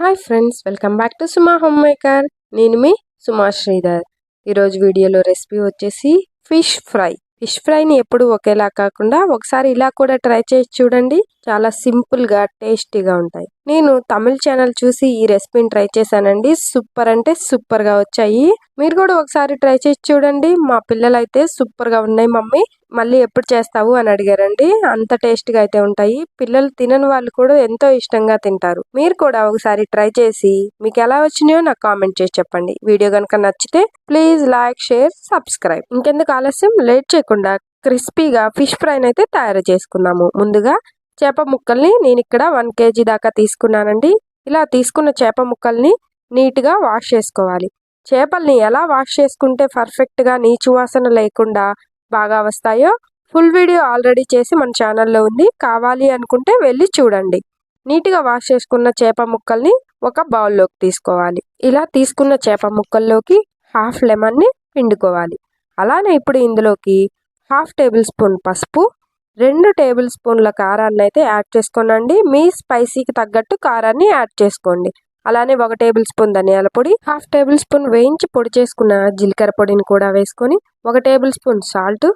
Hi friends welcome back to Suma home maker. నేను మీ సుమా శ్రీధర్. ఈరోజు వీడియోలో రెసిపీ వచ్చేసి ఫిష్ ఫ్రై. ఫిష్ ఫ్రైని ఎప్పుడు ఒకేలా కాకుండా ఒకసారి ఇలా కూడా ట్రై చేసి చూడండి. చాలా సింపుల్గా టేస్టీగా ఉంటాయి. నేను తమిళ్ ఛానల్ చూసి ఈ రెసిపీని ట్రై చేశానండి. సూపర్ అంటే సూపర్గా వచ్చాయి. మీరు కూడా ఒకసారి ట్రై చేసి చూడండి. మా పిల్లలు అయితే సూపర్గా ఉన్నాయి మమ్మీ. మళ్ళీ ఎప్పుడు చేస్తావు అని అడిగారండి. అంత టేస్ట్గా అయితే ఉంటాయి. పిల్లలు తినని వాళ్ళు కూడా ఎంతో ఇష్టంగా తింటారు. మీరు కూడా ఒకసారి ట్రై చేసి మీకు ఎలా వచ్చినాయో నాకు కామెంట్ చేసి చెప్పండి. వీడియో కనుక నచ్చితే ప్లీజ్ లైక్ షేర్ సబ్స్క్రైబ్. ఇంకెందుకు ఆలస్యం? లేట్ చేయకుండా క్రిస్పీగా ఫిష్ ఫ్రైని అయితే తయారు చేసుకున్నాము ముందుగా చేప ముక్కల్ని నేను ఇక్కడ వన్ కేజీ దాకా తీసుకున్నానండి. ఇలా తీసుకున్న చేప ముక్కల్ని నీట్గా వాష్ చేసుకోవాలి. చేపల్ని ఎలా వాష్ చేసుకుంటే పర్ఫెక్ట్గా నీచు వాసన లేకుండా బాగా వస్తాయో ఫుల్ వీడియో ఆల్రెడీ చేసి మన ఛానల్లో ఉంది. కావాలి అనుకుంటే వెళ్ళి చూడండి. నీట్గా వాష్ చేసుకున్న చేప ముక్కల్ని ఒక బౌల్లోకి తీసుకోవాలి. ఇలా తీసుకున్న చేప ముక్కల్లోకి హాఫ్ లెమన్ని పిండుకోవాలి. అలానే ఇప్పుడు ఇందులోకి హాఫ్ టేబుల్ స్పూన్ పసుపు రెండు టేబుల్ స్పూన్ల కారాన్ని అయితే యాడ్ చేసుకోనండి. మీ స్పైసీకి తగ్గట్టు కారాన్ని యాడ్ చేసుకోండి. అలానే ఒక టేబుల్ స్పూన్ ధనియాల పొడి హాఫ్ టేబుల్ స్పూన్ వేయించి పొడి చేసుకున్న జీలకర్ర పొడిని కూడా వేసుకొని ఒక tablespoon salt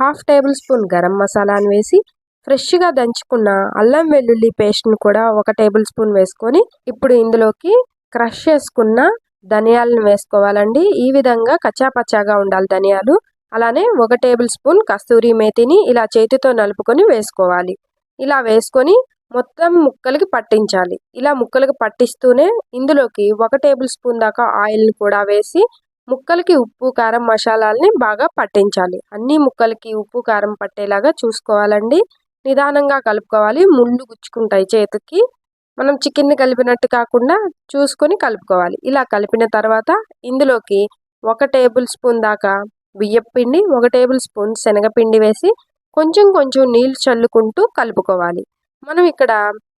half tablespoon garam మసాలాను వేసి ఫ్రెష్గా దంచుకున్న అల్లం వెల్లుల్లి పేస్ట్ను కూడా ఒక టేబుల్ స్పూన్ వేసుకొని ఇప్పుడు ఇందులోకి క్రష్ చేసుకున్న ధనియాలను వేసుకోవాలండి. ఈ విధంగా కచ్చాపచ్చాగా ఉండాలి ధనియాలు. అలానే ఒక టేబుల్ స్పూన్ కస్తూరి మేతిని ఇలా చేతితో నలుపుకొని వేసుకోవాలి. ఇలా వేసుకొని మొత్తం ముక్కలకి పట్టించాలి. ఇలా ముక్కలకి పట్టిస్తూనే ఇందులోకి ఒక టేబుల్ స్పూన్ దాకా ఆయిల్ని కూడా వేసి ముక్కలకి ఉప్పు కారం మసాలాలని బాగా పట్టించాలి. అన్ని ముక్కలకి ఉప్పు కారం పట్టేలాగా చూసుకోవాలండి. నిదానంగా కలుపుకోవాలి. ముళ్ళు గుచ్చుకుంటాయి చేతికి. మనం చికెన్ని కలిపినట్టు కాకుండా చూసుకొని కలుపుకోవాలి. ఇలా కలిపిన తర్వాత ఇందులోకి ఒక టేబుల్ స్పూన్ దాకా బియ్యపిండి ఒక టేబుల్ స్పూన్ శనగపిండి వేసి కొంచెం కొంచెం నీళ్ళు చల్లుకుంటూ కలుపుకోవాలి. మనం ఇక్కడ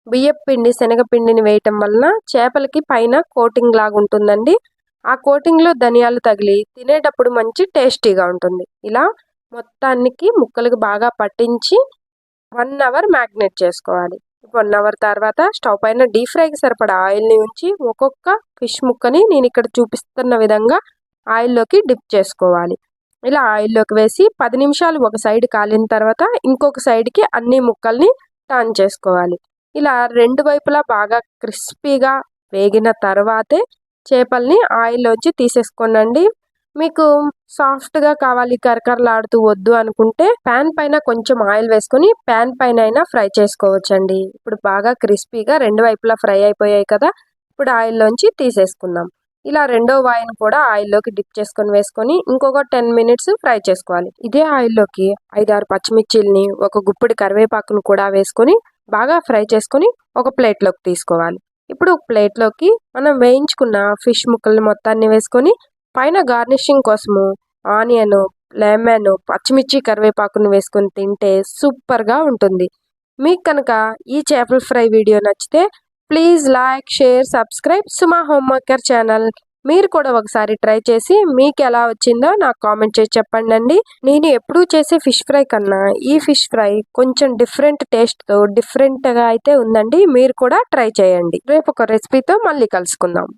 బియ్యపిండి శనగపిండిని వేయటం వలన చేపలకి పైన కోటింగ్ లాగా ఉంటుందండి. ఆ కోటింగ్లో ధనియాలు తగిలి తినేటప్పుడు మంచి టేస్టీగా ఉంటుంది. ఇలా మొత్తానికి ముక్కలకు బాగా పట్టించి వన్ అవర్ మ్యాగ్నేట్ చేసుకోవాలి. వన్ అవర్ తర్వాత స్టవ్ పైన డీప్ ఫ్రైకి సరిపడా ఆయిల్ని ఉంచి ఒక్కొక్క ఫిష్ ముక్కని నేను ఇక్కడ చూపిస్తున్న విధంగా ఆయిల్లోకి డిప్ చేసుకోవాలి. ఇలా ఆయిల్లోకి వేసి పది నిమిషాలు ఒక సైడ్ కాలిన తర్వాత ఇంకొక సైడ్కి అన్ని ముక్కల్ని టర్న్ చేసుకోవాలి. ఇలా రెండు వైపులా బాగా క్రిస్పీగా వేగిన తర్వాతే చేపల్ని ఆయిల్లోంచి తీసేసుకోనండి. మీకు సాఫ్ట్గా కావాలి కరకరలాడుతూ వద్దు అనుకుంటే ప్యాన్ పైన కొంచెం ఆయిల్ వేసుకొని ప్యాన్ పైన అయినా ఫ్రై చేసుకోవచ్చండి. ఇప్పుడు బాగా క్రిస్పీగా రెండు వైపులా ఫ్రై అయిపోయాయి కదా ఇప్పుడు ఆయిల్లోంచి తీసేసుకుందాం. ఇలా రెండో వాయిని కూడా ఆయిల్లోకి డిప్ చేసుకొని వేసుకొని ఇంకొక టెన్ మినిట్స్ ఫ్రై చేసుకోవాలి. ఇదే ఆయిల్లోకి ఐదారు పచ్చిమిర్చిల్ని ఒక గుప్పిడి కరివేపాకును కూడా వేసుకొని బాగా ఫ్రై చేసుకొని ఒక ప్లేట్లోకి తీసుకోవాలి. ఇప్పుడు ప్లేట్లోకి మనం వేయించుకున్న ఫిష్ ముక్కల్ని మొత్తాన్ని వేసుకొని పైన గార్నిషింగ్ కోసము ఆనియన్ లెమన్ పచ్చిమిర్చి కరివేపాకును వేసుకొని తింటే సూపర్గా ఉంటుంది. మీకు కనుక ఈ చేపల ఫ్రై వీడియో నచ్చితే please like share subscribe Suma home maker channel. మీరు కూడా ఒకసారి ట్రై చేసి మీకు ఎలా వచ్చిందో నాకు కామెంట్ చేసి చెప్పండి అండి నేను ఎప్పుడూ చేసే ఫిష్ ఫ్రై కన్నా ఈ ఫిష్ ఫ్రై కొంచెం డిఫరెంట్ టేస్ట్తో డిఫరెంట్గా అయితే ఉందండి. మీరు కూడా ట్రై చేయండి. రేపు ఒక రెసిపీతో మళ్ళీ కలుసుకుందాం.